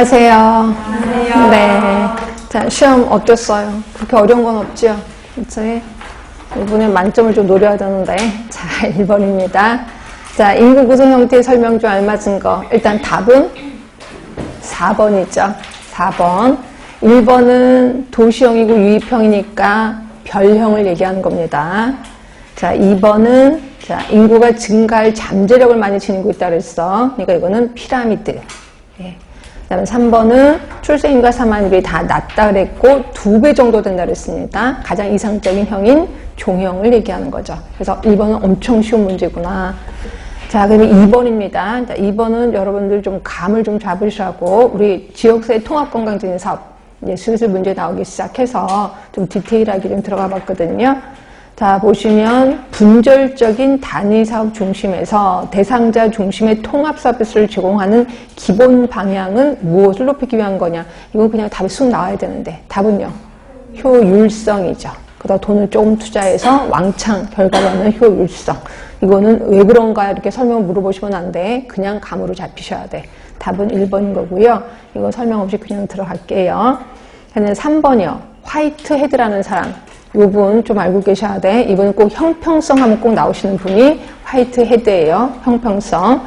안녕하세요. 안녕하세요. 네. 자, 시험 어땠어요? 그렇게 어려운 건 없죠? 그치? 이번에 만점을 좀 노려야 되는데. 자, 1번입니다. 자, 인구 구성 형태의 설명 중 알맞은 거. 일단 답은 4번이죠. 4번. 1번은 도시형이고 유입형이니까 별형을 얘기하는 겁니다. 자, 2번은 자, 인구가 증가할 잠재력을 많이 지니고 있다 그랬어. 그러니까 이거는 피라미드. 예. 그다음에 3번은 출생인과 사망률이 다 낮다 그랬고 두 배 정도 된다 그랬습니다. 가장 이상적인 형인 종형을 얘기하는 거죠. 그래서 2번은 엄청 쉬운 문제구나. 자, 그러면 2번입니다. 자, 2번은 여러분들 좀 감을 좀 잡으시라고 우리 지역사회 통합건강증진 사업 이제 슬슬 문제 나오기 시작해서 좀 디테일하게 좀 들어가 봤거든요. 자, 보시면 분절적인 단위 사업 중심에서 대상자 중심의 통합 서비스를 제공하는 기본 방향은 무엇을 높이기 위한 거냐? 이건 그냥 답이 쑥 나와야 되는데 답은요. 효율성이죠. 그다 돈을 조금 투자해서 왕창 결과가는 효율성. 이거는 왜 그런가 이렇게 설명 물어보시면 안 돼. 그냥 감으로 잡히셔야 돼. 답은 1번인 거고요. 이거 설명 없이 그냥 들어갈게요. 그다음에 3번이요. 화이트 헤드라는 사람. 요분 좀 알고 계셔야 돼. 이분은 꼭 형평성 하면 꼭 나오시는 분이 화이트 헤드예요. 형평성.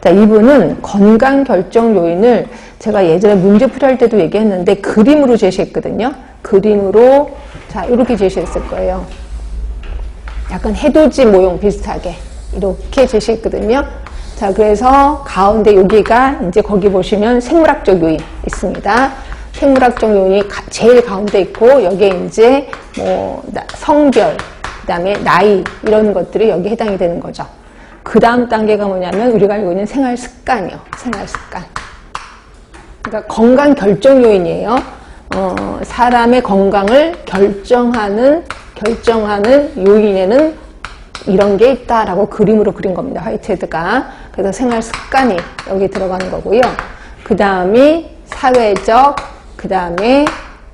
자, 이분은 건강 결정 요인을 제가 예전에 문제 풀이할 때도 얘기했는데 그림으로 제시했거든요. 그림으로 자, 이렇게 제시했을 거예요. 약간 해돋이 모형 비슷하게 이렇게 제시했거든요. 자, 그래서 가운데 여기가 이제 거기 보시면 생물학적 요인 있습니다. 생물학적 요인이 제일 가운데 있고 여기에 이제 뭐 성별, 그다음에 나이 이런 것들이 여기 해당이 되는 거죠. 그 다음 단계가 뭐냐면 우리가 알고 있는 생활 습관이요. 생활 습관. 그러니까 건강 결정 요인이에요. 어, 사람의 건강을 결정하는 결정하는 요인에는 이런 게 있다라고 그림으로 그린 겁니다. 화이트헤드가. 그래서 생활 습관이 여기 들어가는 거고요. 그 다음이 사회적, 그 다음에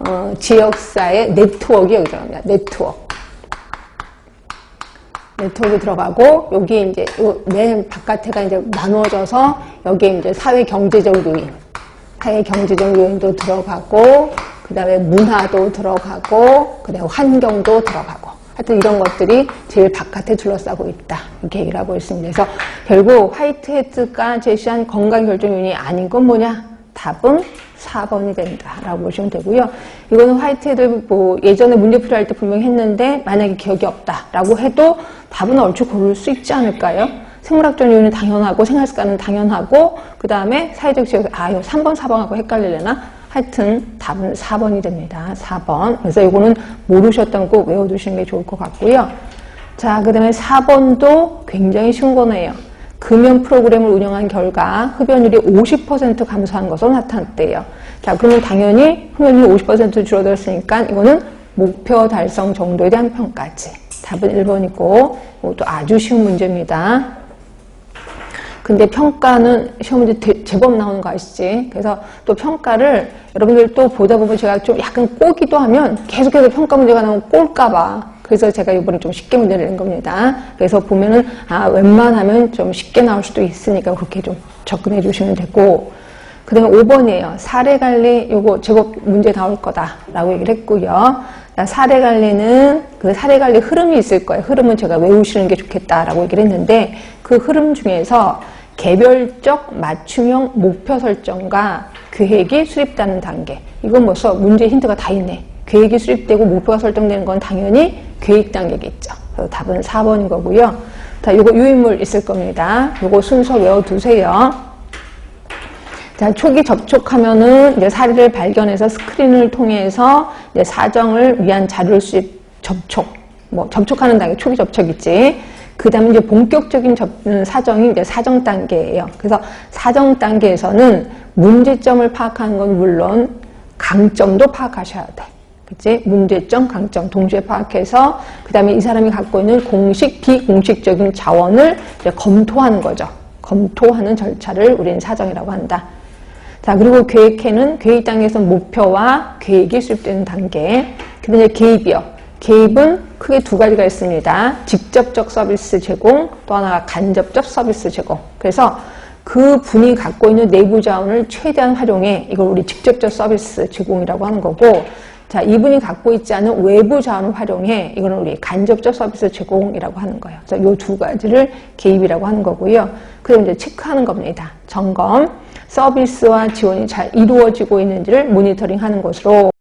어, 지역사회 네트워크 여기 들어갑니다. 네트워크. 네트워크 들어가고 여기 이제 맨 바깥에가 이제 나누어져서 여기에 이제 사회 경제적 요인, 사회 경제적 요인도 들어가고 그 다음에 문화도 들어가고 그 다음에 환경도 들어가고 하여튼 이런 것들이 제일 바깥에 둘러싸고 있다 이렇게 얘기를 하고 있습니다. 그래서 결국 화이트 헤드가 제시한 건강 결정 요인이 아닌 건 뭐냐? 답은 4번이 된다라고 보시면 되고요. 이거는 화이트헤드 뭐 예전에 문제 풀이 할 때 분명히 했는데 만약에 기억이 없다라고 해도 답은 얼추 고를 수 있지 않을까요? 생물학적 요인은 당연하고 생활습관은 당연하고 그 다음에 사회적 지역 아 이거 3번 4번하고 헷갈리려나? 하여튼 답은 4번이 됩니다. 4번. 그래서 이거는 모르셨던 꼭 외워두시는 게 좋을 것 같고요. 자, 그 다음에 4번도 굉장히 쉬운 거네요. 금연 프로그램을 운영한 결과 흡연율이 50% 감소한 것으로 나타났대요. 자, 그러면 당연히 흡연율이 50% 줄어들었으니까 이거는 목표 달성 정도에 대한 평가지. 답은 1번이고 이것도 아주 쉬운 문제입니다. 근데 평가는 시험 문제 제법 나오는 거 아시지? 그래서 또 평가를 여러분들 또 보다 보면 제가 좀 약간 꼬기도 하면 계속해서 평가 문제가 나오면 꼴까봐. 그래서 제가 이번에 좀 쉽게 문제를 낸 겁니다. 그래서 보면은, 아, 웬만하면 좀 쉽게 나올 수도 있으니까 그렇게 좀 접근해 주시면 되고. 그 다음에 5번이에요. 사례 관리, 요거 제법 문제 나올 거다라고 얘기를 했고요. 사례 관리는 그 사례 관리 흐름이 있을 거예요. 흐름은 제가 외우시는 게 좋겠다라고 얘기를 했는데 그 흐름 중에서 개별적 맞춤형 목표 설정과 계획이 수립되는 단계. 이건 벌써 문제 힌트가 다 있네. 계획이 수립되고 목표가 설정되는 건 당연히 계획 단계겠죠. 그래서 답은 4번인 거고요. 자, 요거 유인물 있을 겁니다. 요거 순서 외워두세요. 자, 초기 접촉하면은 이제 사례를 발견해서 스크린을 통해서 이제 사정을 위한 자료를 수집 접촉. 뭐 접촉하는 단계 초기 접촉이지. 그 다음에 이제 본격적인 접, 음, 사정이 이제 사정 단계예요. 그래서 사정 단계에서는 문제점을 파악하는 건 물론 강점도 파악하셔야 돼. 그치? 문제점, 강점 동시에 파악해서 그 다음에 이 사람이 갖고 있는 공식, 비공식적인 자원을 검토하는 거죠. 검토하는 절차를 우리는 사정이라고 한다. 자, 그리고 계획회는 계획 단계에서 목표와 계획이 수립되는 단계. 그 다음에 개입이요. 개입은 크게 두 가지가 있습니다. 직접적 서비스 제공, 또 하나가 간접적 서비스 제공. 그래서 그 분이 갖고 있는 내부 자원을 최대한 활용해 이걸 우리 직접적 서비스 제공이라고 하는 거고 자, 이분이 갖고 있지 않은 외부 자원을 활용해 이거는 우리 간접적 서비스 제공이라고 하는 거예요. 그래서 이두 가지를 개입이라고 하는 거고요. 그럼 이제 체크하는 겁니다. 점검, 서비스와 지원이 잘 이루어지고 있는지를 모니터링하는 것으로